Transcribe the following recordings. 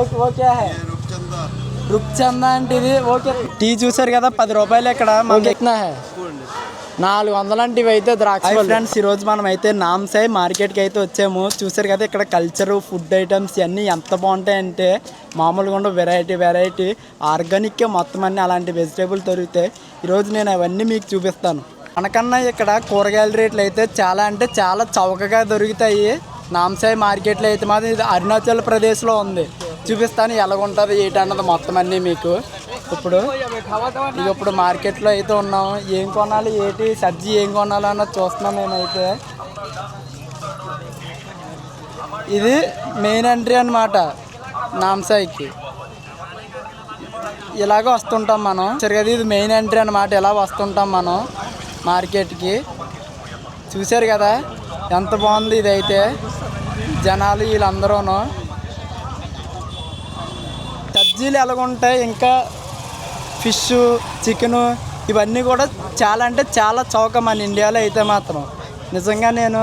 Okay okay. అంటే ఇది? Okay. Tea చూసారు కదా పది రూపాయలు ఇక్కడ మనకి నాలుగు వందలు అంటే అయితే ద్రాక్ష ఫ్రెండ్స్ ఈ రోజు మనం అయితే నామ్సాయి మార్కెట్కి అయితే వచ్చాము. చూసారు కదా ఇక్కడ కల్చర్ ఫుడ్ ఐటమ్స్ ఇవన్నీ ఎంత బాగుంటాయంటే మామూలుగా ఉండే వెరైటీ వెరైటీ ఆర్గానిక్ మొత్తం అన్ని అలాంటి వెజిటేబుల్ దొరుకుతాయి. ఈరోజు నేను అవన్నీ మీకు చూపిస్తాను. మనకన్నా ఇక్కడ కూరగాయల రేట్లు అయితే చాలా అంటే చాలా చౌకగా దొరుకుతాయి. నామ్సాయి మార్కెట్లో అయితే మాత్రం ఇది అరుణాచల్ ప్రదేశ్లో ఉంది. చూపిస్తాను ఎలాగుంటుంది ఏంటన్నది మొత్తం అన్నీ మీకు. ఇప్పుడు ఇక ఇప్పుడు మార్కెట్లో అయితే ఉన్నాం. ఏం కొనాలి ఏంటి సబ్జీ ఏం కొనాలి అన్నది చూస్తున్నాం మేమైతే. ఇది మెయిన్ ఎంట్రీ అనమాట నామ్సాయికి ఇలాగ వస్తుంటాం మనం. సరే కదా ఇది మెయిన్ ఎంట్రీ అనమాట ఇలా వస్తుంటాం మనం మార్కెట్కి. చూశారు కదా ఎంత బాగుంది ఇదైతే. జనాలు వీళ్ళందరూనూ. సబ్జీలు ఎలాగుంటాయి? ఇంకా ఫిష్ చికెను ఇవన్నీ కూడా చాలా అంటే చాలా చౌక మన ఇండియాలో అయితే మాత్రం. నిజంగా నేను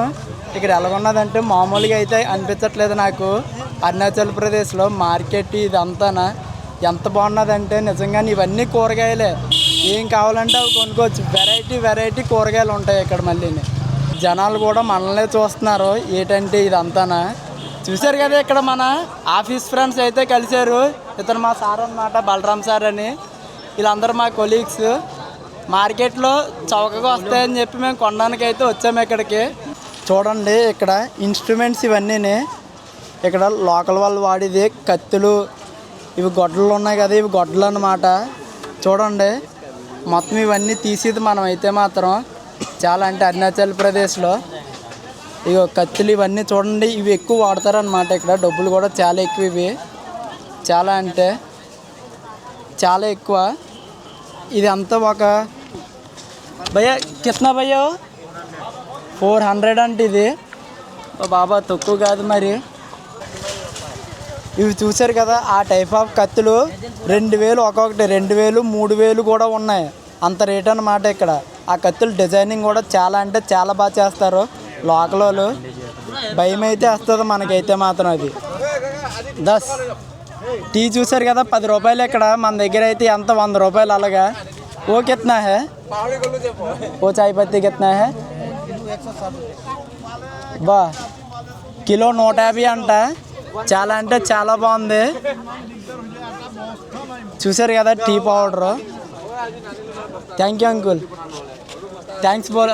ఇక్కడ ఎలాగున్నదంటే మామూలుగా అయితే అనిపించట్లేదు నాకు. అరుణాచల్ ప్రదేశ్లో మార్కెట్ ఇదంతానా ఎంత బాగున్నదంటే నిజంగా ఇవన్నీ కూరగాయలే. ఏం కావాలంటే అవి కొనుక్కోవచ్చు. వెరైటీ వెరైటీ కూరగాయలు ఉంటాయి ఇక్కడ మళ్ళీ జనాలు కూడా మనల్నే చూస్తున్నారు. ఏంటంటే ఇదంతానా? చూశారు కదా ఇక్కడ మన ఆఫీస్ ఫ్రెండ్స్ అయితే కలిశారు. ఇతను మా సార్ అనమాట బలరాం సార్ అని. వీళ్ళందరూ మా కొలీగ్స్ మార్కెట్లో చౌకగా వస్తాయని చెప్పి మేము కొనడానికి అయితే వచ్చాము ఇక్కడికి. చూడండి ఇక్కడ ఇన్స్ట్రుమెంట్స్ ఇవన్నీ ఇక్కడ లోకల్ వాళ్ళు వాడేది కత్తులు. ఇవి గొడ్డలు ఉన్నాయి కదా ఇవి గొడ్డలు అన్నమాట. చూడండి. మొత్తం ఇవన్నీ తీసేది మనం అయితే మాత్రం చాలా అంటే అరుణాచల్ ప్రదేశ్లో. ఇగో కత్తులు ఇవన్నీ చూడండి ఇవి ఎక్కువ వాడతారనమాట ఇక్కడ. డబ్బులు కూడా చాలా ఎక్కువ ఇవి. చాలా అంటే చాలా ఎక్కువ. ఇది అంతా ఒక భయ్యా కిतना భయ్యా? ఫోర్ హండ్రెడ్ అంటే ఇది. బాబా తక్కువ కాదు మరి. ఇవి చూశారు కదా ఆ టైప్ ఆఫ్ కత్తులు రెండు వేలు ఒక్కొక్కటి రెండు వేలు మూడు వేలు కూడా ఉన్నాయి. అంత రేట్ అన్నమాట ఇక్కడ. ఆ కత్తులు డిజైనింగ్ కూడా చాలా అంటే చాలా బాగా చేస్తారు. లోకల్ వాళ్ళు భయం అయితే వస్తుంది మనకైతే మాత్రం అది. దస్. टी चूसर कदा पद रुपये इकड़ा मन दर अंत वूपाय अलग ओ कितना है ओ चाय पत्ती कितना है बा कि नूट याब अंट चला बहुत चूसर कदा tea powder thank you uncle thanks बोल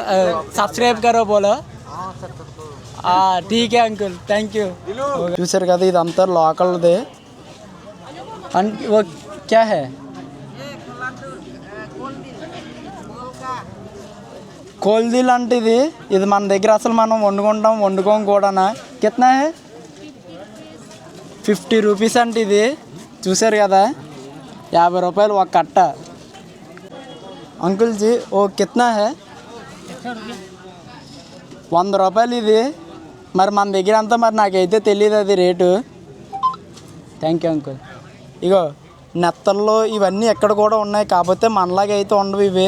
सब्सक्रैब करो बोलो ठीक है अंकुल थैंक यू चूसर कदा इदंत लोकल अन वो क्या है? कोलदील अंटी इध मन दर असल मन वा वंकना कितना है? फिफ्टी रूपीस अंटी चूसर कदा याब रुपये कट अंकल जी, ओ कितना है? वूपायलिए मर मन दर मैं नाकते रेट। Thank you, uncle. ఇగో నెత్తల్లో ఇవన్నీ ఎక్కడ కూడా ఉన్నాయి కాకపోతే మనలాగే అయితే ఉండవు ఇవి.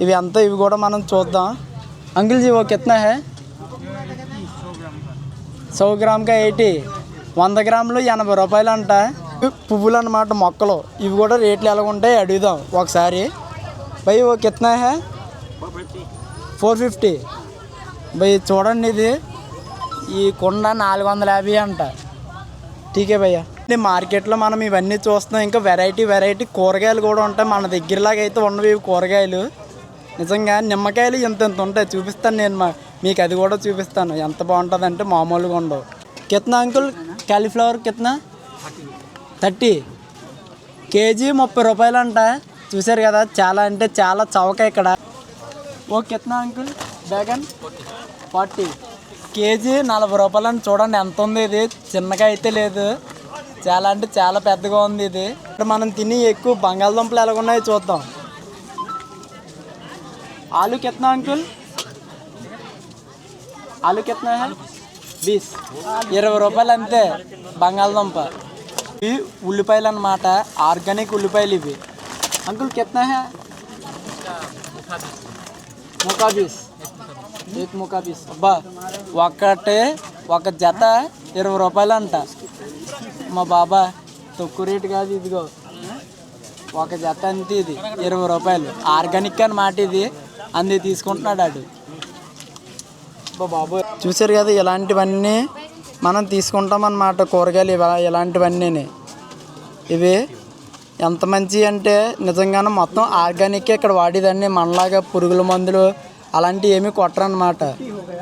ఇవి అంత ఇవి కూడా మనం చూద్దాం. అంకుల్ జీ ఓ కిత్నా హే? సౌ గ్రామ్గా ఎయిటీ? వంద గ్రాములు ఎనభై రూపాయలు అంట పువ్వులు అనమాట మొక్కలు. ఇవి కూడా రేట్లు ఎలా ఉంటాయి అడుగుదాం ఒకసారి. భయ్ ఓ కిత్నా హే? Four fifty. భయ్ చూడండి ఇది. ఈ కొండ నాలుగు వందల యాభై అంట. టీకే భయ్యా. మార్కెట్లో మనం ఇవన్నీ చూస్తున్నాం. ఇంకా వెరైటీ వెరైటీ కూరగాయలు కూడా ఉంటాయి. మన దగ్గరలాగా అయితే ఉన్నవి కూరగాయలు. నిజంగా నిమ్మకాయలు ఇంత ఇంత ఉంటాయి. చూపిస్తాను నేను మా మీకు అది కూడా చూపిస్తాను. ఎంత బాగుంటుంది అంటే మామూలుగా ఉండవు. కిतना అంకుల్? కాలీఫ్లవర్ కిतना థర్టీ. కేజీ ముప్పై రూపాయలు అంట చూసారు కదా చాలా అంటే చాలా చౌక ఇక్కడ. ఓ కిतना అంకుల్? బ్యాగన్ ఫార్టీ. కేజీ నలభై రూపాయలు అని చూడండి ఎంత ఉంది ఇది. చిన్నగా అయితే లేదు. చాలా అంటే చాలా పెద్దగా ఉంది ఇది. మనం తిని ఎక్కువ బంగాళదుంపలు ఎలా ఉన్నాయో చూద్దాం. ఆలు కెత్తనా అంకుల్? ఆలు కెత్నా బీస్. ఇరవై రూపాయలు అంతే బంగాళదుంప. ఇవి ఉల్లిపాయలు అనమాట ఆర్గానిక్ ఉల్లిపాయలు ఇవి. అంకుల్ కెత్తనా ముఖా బీస్. ముఖా బీస్. అబ్బా ఒకటే ఒక జత ఇరవై రూపాయలు అంట. మా బాబా తక్కువ రేటు కాదు ఇదిగో. ఒక జత అంతే ఇది ఇరవై రూపాయలు. ఆర్గానిక్ అన్నమాట ఇది. అంది తీసుకుంటున్నాడు అడు బాబు చూసారు కదా ఇలాంటివన్నీ మనం తీసుకుంటాం అన్నమాట కూరగాయలు ఇవ- ఇలాంటివన్నీ ఇవి ఎంత మంచి అంటే నిజంగానే మొత్తం ఆర్గానిక్ ఇక్కడ వాడేదాన్ని. మనలాగా పురుగుల మందులు అలాంటివి ఏమీ కొట్టరనమాట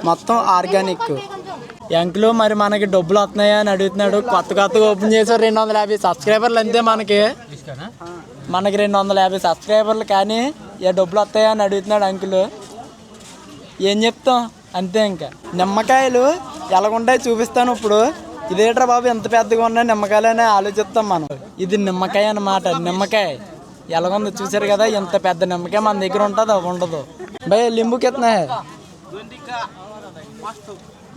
మొత్తం ఆర్గానిక్ ఎంకులు మరి మనకి డబ్బులు వస్తున్నాయా అని అడుగుతున్నాడు. కొత్త కొత్తగా ఓపెన్ చేసారు రెండు వందల యాభై సబ్స్క్రైబర్లు అంతే మనకి. మనకి రెండు వందల యాభై సబ్స్క్రైబర్లు కానీ ఏ డబ్బులు వస్తాయా అని అడుగుతున్నాడు అంకులు. ఏం చెప్తాం? అంతే ఇంకా. నిమ్మకాయలు ఎలాగుంటాయి చూపిస్తాను ఇప్పుడు. ఇదేట్రా బాబు ఎంత పెద్దగా ఉన్నాయి నిమ్మకాయలు అని ఆలోచిస్తాం మనం. ఇది నిమ్మకాయ అన్నమాట నిమ్మకాయ. ఎలాగుందో చూసారు కదా ఇంత పెద్ద నిమ్మకాయ మన దగ్గర ఉంటుందో ఉండదు. భయ లింబు కిतना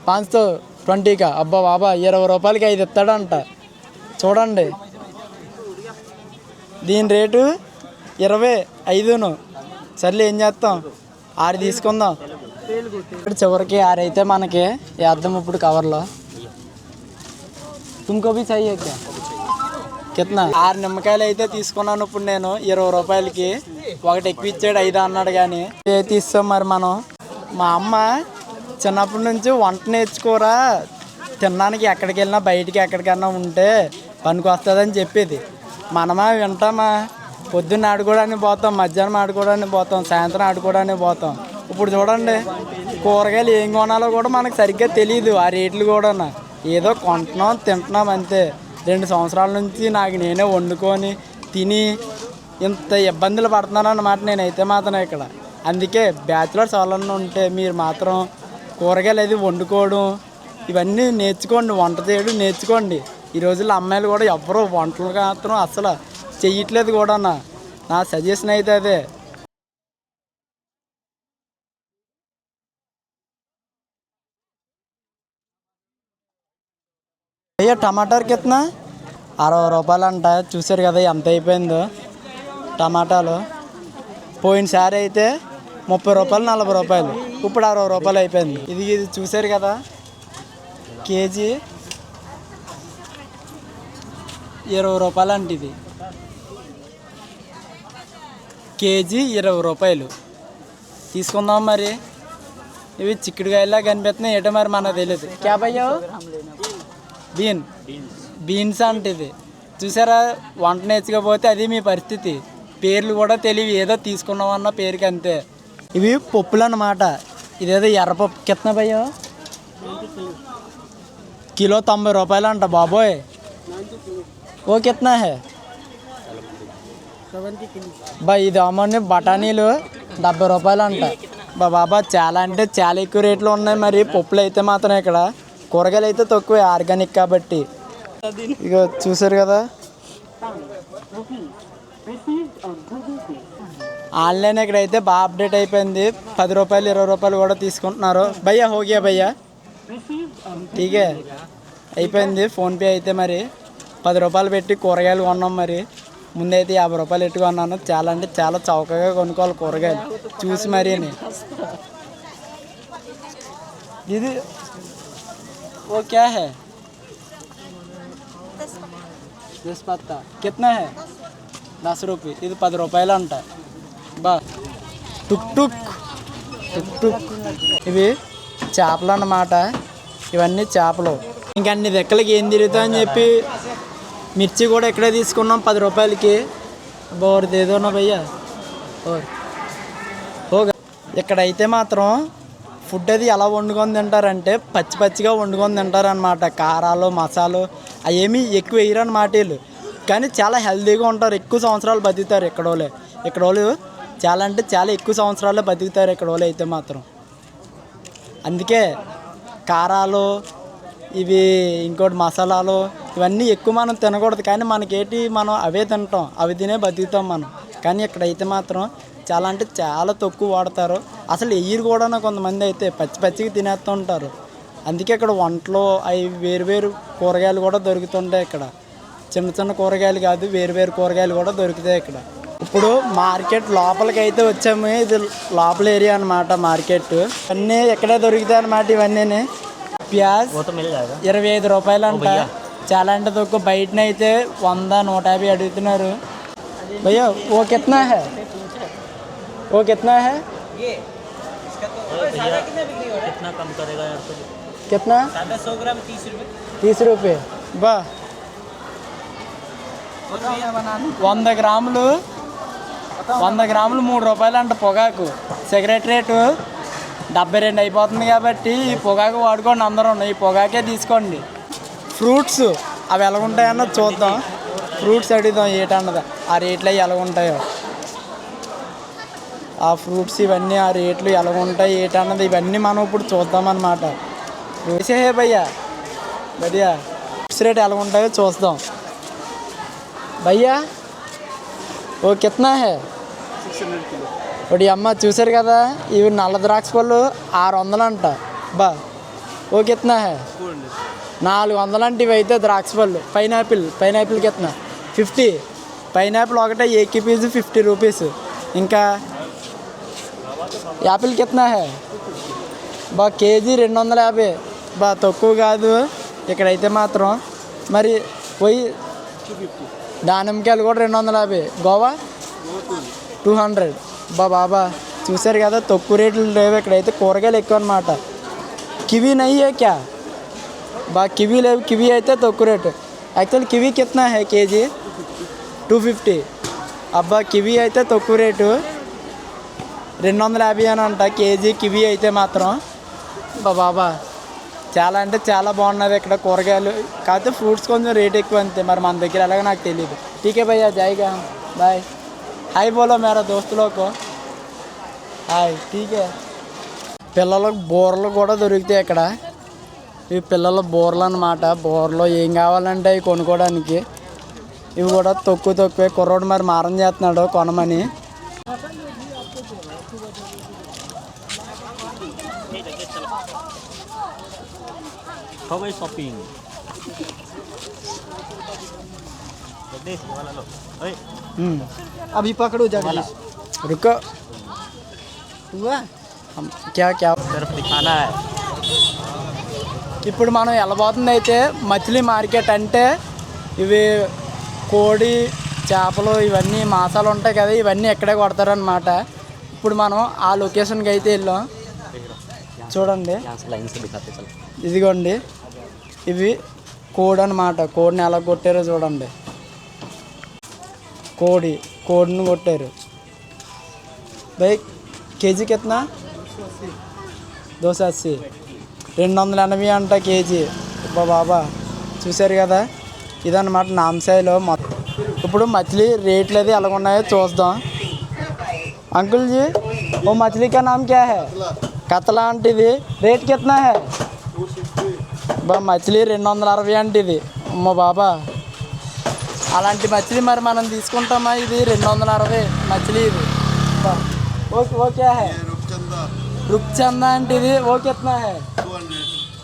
పాంచతో ట్వంటీకా? అబ్బా బాబా ఇరవై రూపాయలకి ఐదు ఇస్తాడంట. చూడండి. దీని రేటు ఇరవై ఐదును. సర్లే ఏం చేస్తాం? ఆరు తీసుకుందాం. ఇప్పుడు చివరికి ఆరు అయితే మనకి వేద్దాం ఇప్పుడు కవర్లో. ఇంకో బీచ్ అయ్యాక కిత్నా? ఆరు నిమ్మకాయలు అయితే తీసుకున్నాను ఇప్పుడు నేను. ఇరవై రూపాయలకి. ఒకటి ఎక్కువ ఇచ్చాడు ఐదు అన్నాడు కానీ. ఏ తీస్తాం మరి మనం? మా అమ్మ చిన్నప్పటి నుంచి వంట నేర్చుకోరా. తినడానికి ఎక్కడికి వెళ్ళినా బయటికి ఎక్కడికన్నా ఉంటే పనికి వస్తుందని చెప్పేది. మనమా వింటామా? పొద్దున్న ఆడుకోవడానికి పోతాం మధ్యాహ్నం ఆడుకోవడానికి పోతాం సాయంత్రం ఆడుకోవడానికి పోతాం. ఇప్పుడు చూడండి కూరగాయలు ఏం కొనాలో కూడా మనకు సరిగ్గా తెలియదు ఆ రేట్లు కూడా ఏదో కొంటున్నాం తింటున్నాం అంతే. రెండు సంవత్సరాల నుంచి నాకు నేనే వండుకొని తిని ఇంత ఇబ్బందులు పడుతున్నాను అన్నమాట నేనైతే మాత్రం ఇక్కడ. అందుకే బ్యాచిలర్స్ వాళ్ళని ఉంటే మీరు మాత్రం కూరగాయలు అది వండుకోవడం ఇవన్నీ నేర్చుకోండి వంట చేయడం నేర్చుకోండి. ఈ రోజుల్లో అమ్మాయిలు కూడా ఎవరో వంటలు మాత్రం అసలు చెయ్యట్లేదు కూడా నా సజెషన్ అయితే అదే. అయ్యా టమాటాలు కిतना అరవై రూపాయలు అంట చూసారు కదా ఎంత అయిపోయిందో టమాటాలు. పోయినసారి అయితే ముప్పై రూపాయలు నలభై రూపాయలు. ఇప్పుడు అరవై రూపాయలు అయిపోయింది. ఇది ఇది చూసారు కదా? కేజీ ఇరవై రూపాయలు అంటే ఇది. కేజీ ఇరవై రూపాయలు. తీసుకుందాం మరి. ఇవి చిక్కుడుకాయలా కనిపిస్తున్నాయి. ఏటో మరి మనకు తెలియదు క్యాబయ్యో? బీన్. బీన్స్ అంటే ఇది. చూసారా? వంట నేర్చుకోపోతే అది మీ పరిస్థితి. పేర్లు కూడా తెలివి. ఏదో తీసుకున్నామన్న పేరుకి అంతే. ఇవి పప్పులు అన్నమాట. ఇదేదో ఎర్రపప్పు. కిత్న భయ్యో? కిలో తొంభై రూపాయలు అంట బాబోయ్. ఓ కిత్నా హే? బా ఇది అమ్మని బఠానీలు డెబ్బై రూపాయలు అంట బా బాబా చాలా అంటే చాలా ఎక్కువ రేట్లు ఉన్నాయి మరి. పప్పులు అయితే మాత్రం ఇక్కడ. కూరగాయలు అయితే తక్కువే ఆర్గానిక్ కాబట్టి. ఇక చూసారు కదా? ఆన్లైన్ ఇక్కడైతే బాగా అప్డేట్ అయిపోయింది పది రూపాయలు ఇరవై రూపాయలు కూడా తీసుకుంటున్నారు భయ్యా హోగియా భయ్యా ఠీకే అయిపోయింది ఫోన్పే అయితే మరి పది రూపాయలు పెట్టి కూరగాయలు కొన్నాం మరి ముందైతే యాభై రూపాయలు పెట్టి కొన్నాను చాలా అంటే చాలా చౌకగా కొనుక్కోవాలి కూరగాయలు చూసి మరీని ఇది वो क्या है दस पत्ता कितना है दस रुपये ఇది పది రూపాయలు అంట బా. టుక్ టుక్. టుక్ టుక్. ఇవి చేపలు అన్నమాట. ఇవన్నీ చేపలు. ఇంకా అన్ని రెక్కలకి ఏం తిరుగుతాయని చెప్పి మిర్చి కూడా ఇక్కడే తీసుకున్నాం పది రూపాయలకి. బోర్ది ఏదోనా భయ్యా. ఓర్ ఓకే ఇక్కడైతే మాత్రం ఫుడ్ అది ఎలా వండుకొని తింటారంటే పచ్చి పచ్చిగా వండుకొని తింటారనమాట కారాలు మసాలు అవేమి ఎక్కువ వేయరు అన్నమాట వీళ్ళు. కానీ చాలా హెల్తీగా ఉంటారు. ఎక్కువ సంవత్సరాలు బతుకుతారు ఇక్కడ వాళ్ళు ఇక్కడ వాళ్ళు చాలా అంటే చాలా ఎక్కువ సంవత్సరాలు బతుకుతారు ఇక్కడ వాళ్ళు అయితే మాత్రం. అందుకే కారాలు ఇవి ఇంకోటి మసాలాలు ఇవన్నీ ఎక్కువ మనం తినకూడదు. కానీ మనకేటి మనం అవే తింటాం అవి తినే బతుకుతాం మనం. కానీ ఇక్కడైతే మాత్రం చాలా అంటే చాలా తక్కువ వాడతారు. అసలు ఎయ్యిరు కూడా కొంతమంది అయితే పచ్చి పచ్చిగా తినేస్తూ ఉంటారు. అందుకే ఇక్కడ వంటలు అవి వేరు వేరు కూరగాయలు కూడా దొరుకుతుంటాయి ఇక్కడ. చిన్న చిన్న కూరగాయలు కాదు వేరు వేరు కూరగాయలు కూడా దొరుకుతాయి ఇక్కడ. ఇప్పుడు మార్కెట్ లోపలికి అయితే వచ్చాము. ఇది లోపల ఏరియా అనమాట మార్కెట్. అన్నీ ఎక్కడ దొరుకుతాయి అనమాట ఇవన్నీ ప్యాజ్ ఇరవై ఐదు రూపాయలు అంట చాలా అంటే తక్కువ. బయటన అయితే వంద నూట యాభై అడుగుతున్నారు. భయ్యో ఓ కెత్నా హే? ఓ కెత్నా హే? కెత్నా తీసు రూపాయ బా. వంద గ్రాములు వంద గ్రాములు మూడు రూపాయలు అంట పొగాకు. సిగరెట్ రేటు డెబ్బై రెండు అయిపోతుంది కాబట్టి ఈ పొగాకు వాడుకోండి అందరూ ఈ పొగాకే తీసుకోండి. ఫ్రూట్స్ అవి ఎలా చూద్దాం. ఫ్రూట్స్ అడుగుదాం ఏటన్నది. ఆ రేట్లు అవి ఎలా ఉంటాయో. ఆ ఫ్రూట్స్ ఇవన్నీ ఆ రేట్లు ఎలా ఉంటాయి ఏటన్నది ఇవన్నీ మనం ఇప్పుడు చూద్దాం అన్నమాట వేసే భయ్యా? భయ్యా ఫ్రూట్స్ రేట్ ఎలా ఉంటాయో చూద్దాం. భయ్యా ఓ ఇప్పుడు ఈ అమ్మ చూసారు కదా ఇవి నల్ల ద్రాక్ష పళ్ళు ఆరు వందలు అంట బా ఓకే ఎత్తున్నా నాలుగు వందలు అంటే ఇవి అయితే ద్రాక్ష పళ్ళు. పైనాపిల్ పైనాపిల్కి ఎత్తున్నా ఫిఫ్టీ. పైనాపిల్ ఒకటే ఏకీ పీజు ఫిఫ్టీ రూపీస్. ఇంకా యాపిల్ కిतना है బా కేజీ రెండు వందల యాభై. బా తక్కువ కాదు. ఇక్కడైతే మాత్రం మరి పోయి దానిమ్మకాయలు కూడా రెండు వందల యాభై. గోవా? Two hundred. బా బాబా చూశారు కదా తక్కువ రేట్లు లేవు ఇక్కడైతే కూరగాయలు ఎక్కువ అనమాట కివీ నయ్యే క్యా? బా కివీ లేవు కివీ అయితే తక్కువ రేటు. యాక్చువల్ కివీ కిత్నా హే కేజీ? Two fifty. అబ్బా కివీ అయితే తక్కువ రేటు. రెండు వందల యాభై అని అంట కేజీ కివీ అయితే మాత్రం. బా బాబా చాలా అంటే చాలా బాగున్నది ఇక్కడ కూరగాయలు. కాకపోతే ఫ్రూట్స్ కొంచెం రేట్ ఎక్కువ అంతే మరి మన దగ్గర ఎలాగో నాకు తెలియదు టీకే భయ్యా జాయిగా. బాయ్. హాయ్ బోలో మేరా దోస్తులోకో హాయ్ టీకే పిల్లలకు బోర్లు కూడా దొరుకుతాయి ఇక్కడ ఇవి పిల్లల బోర్లు అనమాట బోర్లు ఏం కావాలంటే అవి కొనుక్కోవడానికి. ఇవి కూడా తక్కువ తక్కువే కుర్రోడు మరి మారం చేస్తున్నాడు కొనమని. షాపింగ్ गई शॉपिंग देख वाला लो ओए हम्म, अभी पकड़ो जगदीश रुको हुआ हम क्या क्या सिर्फ दिखाना है ఇప్పుడు మనం వెళ్ళబోతుంది అయితే మచిలీ మార్కెట్ అంటే ఇవి కోడి చేపలు ఇవన్నీ మాసాలు ఉంటాయి కదా ఇవన్నీ ఎక్కడే కొడతారనమాట ఇప్పుడు మనం ఆ లొకేషన్కి అయితే వెళ్ళాం చూడండి यहाँ से लाइन से दिखाते चल ఇదిగోండి ఇవి కోడి అనమాట కోడిని ఎలా కొట్టారో చూడండి కోడి కోడిని కొట్టారు. బై కేజీ ఎత్తనా దోశ అస్సీ రెండు వందల ఎనభై అంట కేజీ. బాబా చూశారు కదా? ఇదన్నమాట నామసాయిలో మొత్తం. ఇప్పుడు మచిలీ రేట్లు అది ఎలా ఉన్నాయో చూద్దాం. అంకుల్ జీ ఓ మచిలీ का नाम क्या है कतला आंटी दी रेट कितना है बा వందల అరవై అంటే ఇది అమ్మ బాబా. అలాంటి మచిలీ మరి మనం తీసుకుంటామా? ఇది రెండు వందల అరవై మచిలీ ఇది. ఓకే ఓకే హే. రుక్ చందా అంటే ఇది. ఓకే ఎత్తున్నా హే.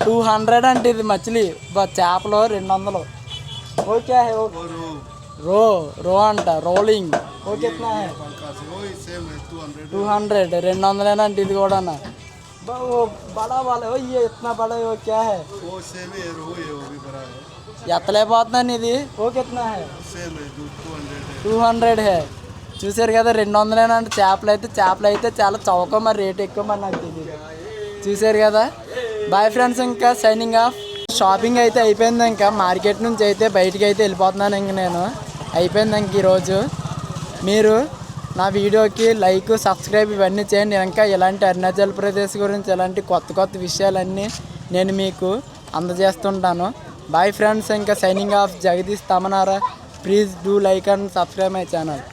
Two hundred. అంటే ఇది మచిలీ. చేపలు రెండు వందలు ఓకే. హే రో. రో అంట రోలింగ్. ఓకే ఎత్తున్నా హే. Two hundred. రెండు వందలేనా అంటే ఇది కూడా అన్న. బడా వాళ్ళ ये इतना बड़ा है क्या है वो सेम है रो ये वो ఎత్తలేకపోతున్నాను ఇది. ఓకే టూ హండ్రెడ్ హే. చూసారు కదా రెండు వందలేనా అంటే చేపలు అయితే చేపలు అయితే చాలా చౌక మరి రేట్ ఎక్కువ మరి నాకు ఇది చూసారు కదా? బాయ్ ఫ్రెండ్స్ ఇంకా సైనింగ్ ఆఫ్ షాపింగ్ అయితే అయిపోయింది ఇంకా. మార్కెట్ నుంచి అయితే బయటికి అయితే వెళ్ళిపోతున్నాను ఇంక నేను. అయిపోయింది ఇంక ఈరోజు. మీరు నా వీడియోకి లైక్ సబ్స్క్రైబ్ ఇవన్నీ చేయండి. ఇంకా ఇలాంటి అరుణాచల్ ప్రదేశ్ గురించి ఇలాంటి కొత్త కొత్త విషయాలన్నీ నేను మీకు అందజేస్తుంటాను. బాయ్ ఫ్రెండ్స్ ఇంకా signing off Jagadish Tamanara please do like and subscribe my channel